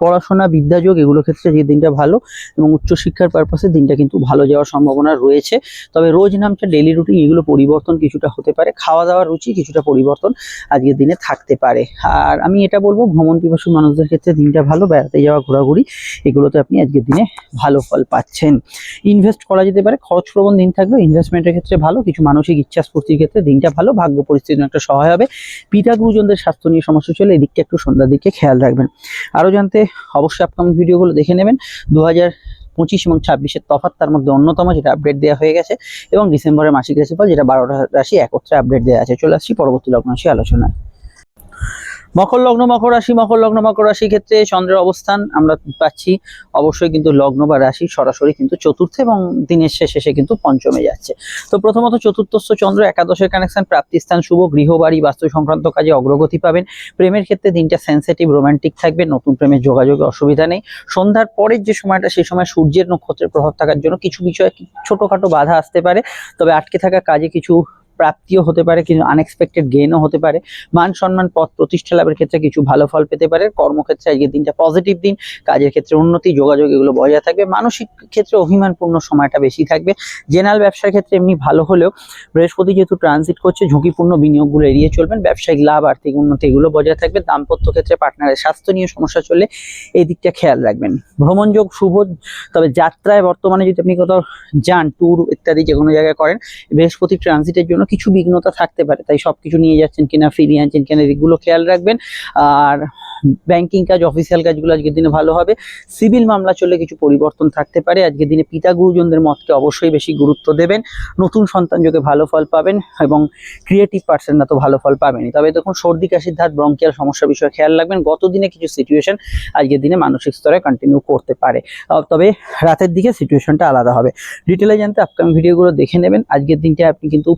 পড়াশোনা, বিদ্যাযোগ, এগুলো ক্ষেত্রে যে দিনটা ভালো এবং উচ্চশিক্ষার পারপাসে দিনটা কিন্তু ভালো যাওয়ার সম্ভাবনা রয়েছে। তবে রোজ নামটা ডেলি রুটিন এগুলো পরিবর্তন কিছুটা হতে পারে। খাওয়া দাওয়ার রুচি কিছুটা পরিবর্তন আজকের দিনে থাকতে পারে। আর আমি এটা বলব, ভ্রমণ পিপাসু মানুষদের ক্ষেত্রে দিনটা ভালো, বেড়াতে যাওয়া, ঘোরাঘুরি, এগুলোতে আপনি আজকের দিনে ভালো ফল পাচ্ছেন। ইনভেস্ট করা যেতে পারে, খরচ প্রবণ দিন থাকলেও ইনভেস্টমেন্টের ক্ষেত্রে ভালো, কিছু মানসিক ইচ্ছা স্ফূর্তির ক্ষেত্রে দিনটা ভালো, ভাগ্য পরিস্থিতি একটা সহায় হবে। পিতা গুরুজনদের স্বাস্থ্য নিয়ে সমস্যা চলে এদিকটা একটু সন্ধ্যার দিকে খেয়াল রাখবেন। আরও জানতে অবশ্যই আপকামিং ভিডিওগুলো দেখে নেবেন। দু পঁচিশ এবং ছাব্বিশের তফাত তার মধ্যে অন্যতম যেটা আপডেট দেওয়া হয়ে গেছে এবং ডিসেম্বরের মাসিক রাশিফল যেটা বারোটা রাশি একত্রে আপডেট দেওয়া আছে। চলে আসছি পরবর্তী লগ্ন রাশি আলোচনায়। মকর লগ্ন, মকর রাশি, মকর লগ্ন, মকর রাশির ক্ষেত্রে চন্দ্রের অবস্থান আমরা পাচ্ছি। অবশ্যই কিন্তু লগ্ন বা রাশি সরাসরি কিন্তু চতুর্থে এবং দিনের শেষে সে কিন্তু পঞ্চমে যাচ্ছে। তো প্রথমত চতুর্থস্থ চন্দ্র, একাদশের কানেকশন প্রাপ্তিস্থান, শুভ, গৃহবাড়ি, বাস্তু সংক্রান্ত কাজে অগ্রগতি পাবেন। প্রেমের ক্ষেত্রে দিনটা সেন্সিটিভ রোমান্টিক থাকবে, নতুন প্রেমের যোগাযোগে অসুবিধা নেই। সন্ধ্যার পরের যে সময়টা, সেই সময় সূর্যের নক্ষত্রের প্রভাব থাকার জন্য কিছু বিষয়ে ছোটখাটো বাধা আসতে পারে। তবে আটকে থাকা কাজে কিছু প্রাপ্তিও হতে পারে, কিন্তু আনএক্সপেক্টেড গেইনও হতে পারে। মান সম্মান পদ প্রতিষ্ঠা লাভের ক্ষেত্রে কিছু ভালো ফল পেতে পারে। কর্মক্ষেত্রে আজকের দিনটা পজিটিভ দিন। কাজের ক্ষেত্রে উন্নতি, যোগাযোগ এগুলো বজায় থাকবে। মানসিক ক্ষেত্রে অভিমানপূর্ণ সময়টা বেশি থাকবে। জেনারেল ব্যবসার ক্ষেত্রে এমনি ভালো হলেও বৃহস্পতি যেহেতু ট্রানজিট করছে, ঝুঁকিপূর্ণ বিনিয়োগগুলো এড়িয়ে চলবেন। ব্যবসায়িক লাভ, আর্থিক উন্নতি এগুলো বজায় থাকবে। দাম্পত্য ক্ষেত্রে পার্টনারের স্বাস্থ্য নিয়ে সমস্যা চললে এই দিকটা খেয়াল রাখবেন। ভ্রমণযোগ শুভ। তবে যাত্রায় বর্তমানে যদি আপনি কোথাও যান ট্যুর ইত্যাদি যে কোনো জায়গায় করেন, বৃহস্পতি ট্রানজিটের জন্য কিছু বিঘ্নতা থাকতে পারে, তাই সব কিছু নিয়ে যাচ্ছেন, কিনা ফিরিয়ে আনছেন, কিনা এগুলো খেয়াল রাখবেন। আর ব্যাংকিং কাজ, অফিসিয়াল কাজগুলো আজকের দিনে ভালো হবে। সিভিল মামলা চলে কিছু পরিবর্তন থাকতে পারে। আজকের দিনে পিতা গুরুজনদের মতকে অবশ্যই বেশি গুরুত্ব দেবেন। নতুন সন্তান যোগে ভালো ফল পাবেন এবং ক্রিয়েটিভ পার্সনরা তো ভালো ফল পাবেনই। তবে দেখুন, সর্দি, কাশির ধাত ব্রঙ্কিয়াল সমস্যা বিষয়ে খেয়াল রাখবেন। গত দিনে কিছু সিচুয়েশন আজকের দিনে মানসিক স্তরে কন্টিনিউ করতে পারে। তবে রাতের দিকে সিচুয়েশনটা আলাদা হবে। ডিটেলে জানতে আপকামিং ভিডিওগুলো দেখে নেবেন। আজকের দিনটা আপনি কিন্তু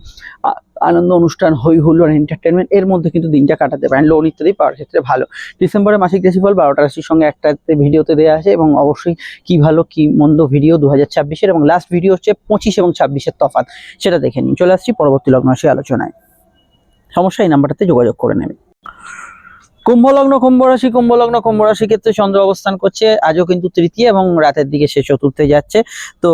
আনন্দ অনুষ্ঠান হই হুল্লোড় এন্টারটেনমেন্ট এর মধ্যে কিন্তু দিনটা কাটাতে পারেন। লোন ইত্যাদি পাওয়ার ক্ষেত্রে ভালো। ডিসেম্বরে মাসিক রাশিফল বারোটা রাশির সঙ্গে একটাতে ভিডিওতে দেওয়া আছে এবং অবশ্যই কি ভালো, কি মন্দ ভিডিও দু হাজার ছাব্বিশের এবং লাস্ট ভিডিও হচ্ছে পঁচিশ এবং ছাব্বিশের তফাত সেটা দেখে নিন। চলে আসছি পরবর্তী লগ্ন আলোচনায়। সমস্যা এই নাম্বারটাতে যোগাযোগ করে নেবেন। কুম্ভ লগ্ন কুম্ভ রাশি কুম্ভ লগ্ন কুম্ভ রাশি ক্ষেত্রে চন্দ্র অবস্থান করছে। আজও কিন্তু তৃতীয় এবং রাতের দিকে সে চতুর্থে যাচ্ছে। তো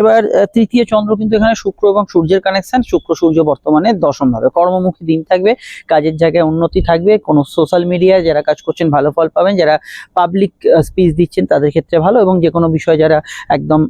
এবার তৃতীয় চন্দ্র কিন্তু এখানে শুক্র এবং সূর্যের কানেকশন শুক্র, সূর্য বর্তমানে দশম ভাবে কর্মমুখী দিন থাকবে, কাজের জায়গায় উন্নতি থাকবে। কোনো সোশ্যাল মিডিয়ায় যারা কাজ করছেন, ভালো ফল পাবেন। যারা পাবলিক স্পিচ দিচ্ছেন, তাদের ক্ষেত্রে ভালো এবং যে কোনো বিষয় যারা একদম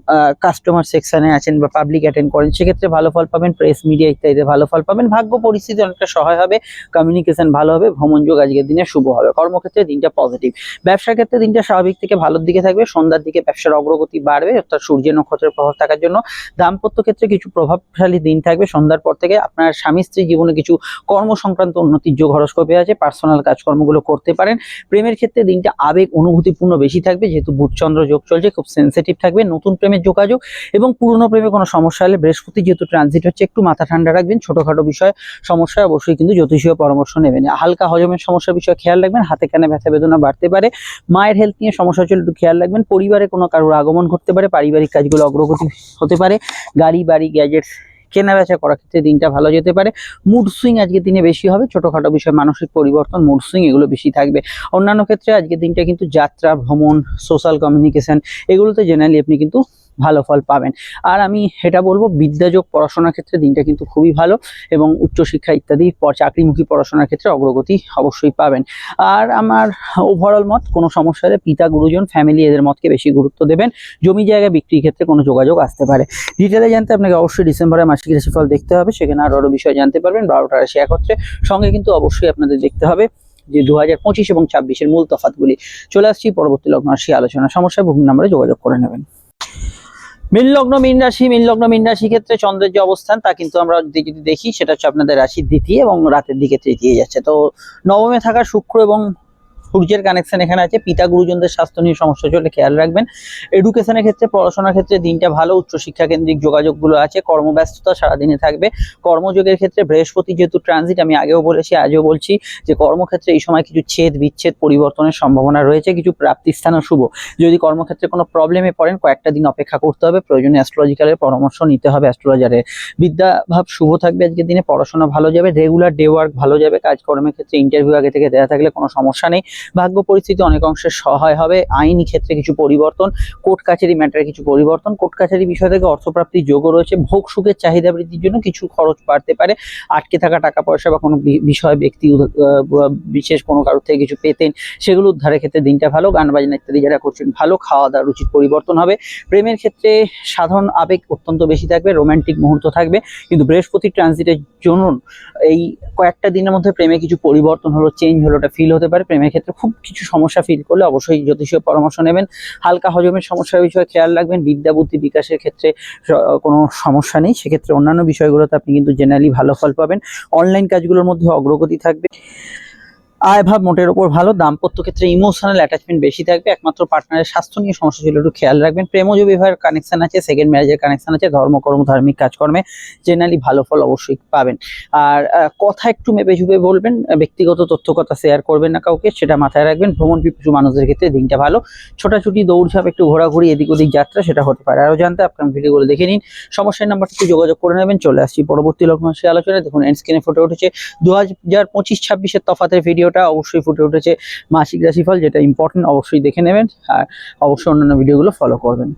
কাস্টমার সেকশনে আছেন বা পাবলিক অ্যাটেন্ড করেন, সেক্ষেত্রে ভালো ফল পাবেন। প্রেস মিডিয়া ইত্যাদিতে ভালো ফল পাবেন। ভাগ্য পরিস্থিতি অনেকটা সহায় হবে। কমিউনিকেশন ভালো হবে। ভ্রমণ যোগ আজকের দিনে শুভ হবে। কর্মক্ষেত্রে দিনটা পজিটিভ ব্যবসার ক্ষেত্রে দিনটা স্বাভাবিক থেকে ভালোর দিকে থাকবে। সন্ধ্যার দিকে ব্যবসার অগ্রগতি বাড়বে, অর্থাৎ সূর্যের নক্ষত্রের প্রভাব থাকার জন্য। দাম্পত্য ক্ষেত্রে কিছু প্রভাবশালী দিন থাকবে। সন্ধ্যার পর থেকে আপনার স্বামী স্ত্রী জীবনে কিছু কর্ম সংক্রান্ত উন্নতির যোগ হরস্কোপে আছে। পার্সোনাল কাজকর্মগুলো করতে পারেন। প্রেমের ক্ষেত্রে দিনটা আবেগ অনুভূতিপূর্ণ বেশি থাকবে। যেহেতু বুধচন্দ্র যোগ চলছে, খুব সেন্সিটিভ থাকবে। নতুন প্রেমের যোগাযোগ এবং পুরনো প্রেমে কোনো সমস্যা হলে বৃহস্পতি যেহেতু ট্রানজিট হচ্ছে, একটু মাথা ঠান্ডা রাখবেন। ছোটখাটো বিষয় সমস্যায় অবশ্যই কিন্তু জ্যোতিষীয় পরামর্শ নেবেন। হালকা হজমের সমস্যার বিষয়ে খেয়াল রাখবেন, হাতে কানে ব্যথা বেদনা বাড়তে পারে, মায়ের হেলথ নিয়ে সমস্যা চলে একটু খেয়াল রাখবেন, পরিবারে কোনো কারোর আগমন ঘটতে পারে, পারিবারিক কাজগুলো অগ্রগতি হতে পারে, গাড়ি, বাড়ি গ্যাজেটস কেনা বেচা করার ক্ষেত্রে দিনটা ভালো যেতে পারে মুড সুইং আজকের দিনে বেশি হবে, ছোটখাটো বিষয় মানসিক পরিবর্তন মুড সুইং এগুলো বেশি থাকবে। অন্যান্য ক্ষেত্রে আজকের দিনটা কিন্তু যাত্রা, ভ্রমণ সোশ্যাল কমিউনিকেশন এগুলোতে জেনারেলি আপনি কিন্তু ভালো ফল পাবেন। আর আমি এটা বলব, বিদ্যাযোগ পড়াশোনার ক্ষেত্রে দিনটা কিন্তু খুবই ভালো এবং উচ্চশিক্ষা ইত্যাদি চাকরিমুখী পড়াশোনার ক্ষেত্রে অগ্রগতি অবশ্যই পাবেন। আর আমার ওভারঅল মত, কোনো সমস্যা হলে পিতা, গুরুজন ফ্যামিলি এদের মতকে বেশি গুরুত্ব দেবেন। জমি জায়গা বিক্রির ক্ষেত্রে কোনো যোগাযোগ আসতে পারে। ডিটেলে জানতে আপনাকে অবশ্যই ডিসেম্বরে মাসিক রাশিফল দেখতে হবে, সেখানে আরও আরও বিষয় জানতে পারবেন। বারোটা রাশি একত্রে। সঙ্গে কিন্তু অবশ্যই আপনাদের দেখতে হবে যে দু হাজার পঁচিশ এবং ছাব্বিশের মূল তফাতগুলি চলে আসছি পরবর্তী লগ্ন রাশি আলোচনা সমস্যায় বুকিং নাম্বারে যোগাযোগ করে নেবেন। মীন লগ্ন, মীন রাশি, মীন লগ্ন, মীন রাশি ক্ষেত্রে চন্দ্রের যে অবস্থান, তা কিন্তু আমরা যদি দেখি, সেটা হচ্ছে আপনাদের রাশির দ্বিতীয় এবং রাতের দিকে তৃতীয় যাচ্ছে। তো নবমে থাকা শুক্র এবং সূর্যের কানেকশন এখানে আছে। পিতা গুরুজনদের স্বাস্থ্য নিয়ে সমস্যা চলে খেয়াল রাখবেন। এডুকেশনের ক্ষেত্রে পড়াশোনার ক্ষেত্রে দিনটা ভালো উচ্চশিক্ষা কেন্দ্রিক যোগাযোগগুলো আছে, কর্মব্যস্ততা সারাদিনে থাকবে। কর্মযোগের ক্ষেত্রে বৃহস্পতি যেহেতু ট্রানজিট আমি আগেও বলেছি, আজও বলছি যে কর্মক্ষেত্রে এই সময় কিছু ছেদ, বিচ্ছেদ, পরিবর্তনের সম্ভাবনা রয়েছে, কিছু প্রাপ্তিস্থানও শুভ। যদি কর্মক্ষেত্রে কোনো প্রবলেমে পড়েন, কয়েকটা দিন অপেক্ষা করতে হবে। প্রয়োজনে অ্যাস্ট্রোলজিক্যালের পরামর্শ নিতে হবে অ্যাস্ট্রোলজারের বিদ্যাভাব শুভ থাকবে আজকের দিনে, পড়াশোনা ভালো যাবে রেগুলার ডে ওয়ার্ক ভালো যাবে, কাজকর্মের ক্ষেত্রে ইন্টারভিউ আগে থেকে দেওয়া থাকলে কোনো সমস্যা নেই। ভাগ্য পরিস্থিতি অনেক অংশে সহায় হবে, আইনি ক্ষেত্রে কিছু পরিবর্তন, কোর্ট কাছারি ম্যাটারে কিছু পরিবর্তন, কোর্ট কাছারি বিষয় থেকে অর্থপ্রাপ্তির যোগও রয়েছে, ভোগ সুখের চাহিদা বৃদ্ধির জন্য কিছু খরচ বাড়তে পারে, আটকে থাকা টাকা পয়সা বা কোনো বিষয়, ব্যক্তি বিশেষ কোনো কারোর থেকে কিছু পেতেন, সেগুলো উদ্ধারের ক্ষেত্রে দিনটা ভালো, গান বাজনা ইত্যাদি যারা করছেন ভালো খাওয়া দাওয়ার উচিত পরিবর্তন হবে, প্রেমের ক্ষেত্রে সাধারণ আবেগ অত্যন্ত বেশি থাকবে, রোমান্টিক মুহূর্ত থাকবে, কিন্তু বৃহস্পতি ট্রানজিটের জন্য এই কয়েকটা দিনের মধ্যে প্রেমে কিছু পরিবর্তন হলো চেঞ্জ হলো ফিল হতে পারে, প্রেমের ক্ষেত্রে খুব কিছু সমস্যা ফিল করলে অবশ্যই জ্যোতিষীয় পরামর্শ নেবেন। হালকা হজমের সমস্যার বিষয়ে খেয়াল রাখবেন, বিদ্যা, বুদ্ধি বিকাশের ক্ষেত্রে কোনো সমস্যা নেই। সেক্ষেত্রে অন্যান্য বিষয়গুলোতে আপনি কিন্তু জেনারেলি ভালো ফল পাবেন। অনলাইন কাজগুলোর মধ্যে অগ্রগতি থাকবে। আয় ভাব মোটের ওপর ভালো, দাম্পত্য ক্ষেত্রে ইমোশনাল অ্যাটাচমেন্ট বেশি থাকবে, একমাত্র পার্টনারের স্বাস্থ্য নিয়ে সমস্যা ছিল, একটু খেয়াল রাখবেন। প্রেমজ বিবাহের কানেকশন আছে সেকেন্ড ম্যারেজের কানেকশন আছে ধর্মকর্ম ধার্মিক কাজকর্মে জেনারেলি ভালো ফল অবশ্যই পাবেন। আর কথা একটু মেপে ঝুপে বলবেন, ব্যক্তিগত তথ্য কথা শেয়ার করবেন না কাউকে, সেটা মাথায় রাখবেন। ভ্রমণ পিছু মানুষদের ক্ষেত্রে দিনটা ভালো। ছোটাছুটি দৌড়ঝাঁপ একটু ঘোরাঘুরি, এদিক ওদিক যাত্রা, সেটা হতে পারে। আরও জানতে আপনার ভিডিওগুলো দেখে নিন। সমস্যার নাম্বারটিতে যোগাযোগ করে নেবেন, চলে আসছি পরবর্তী লগ্নাংশে আলোচনায়। দেখুন এন্ড স্ক্রিনে ফটো উঠেছে। দু হাজার পঁচিশ ছাব্বিশের তফাতের ভিডিওটা অবশ্যই ফুটে উঠেছে মাসিক রাশিফল, যেটা ইম্পর্টেন্ট অবশ্যই দেখে নেবেন আর অবশ্যই অন্যান্য ভিডিওগুলো ফলো করবেন।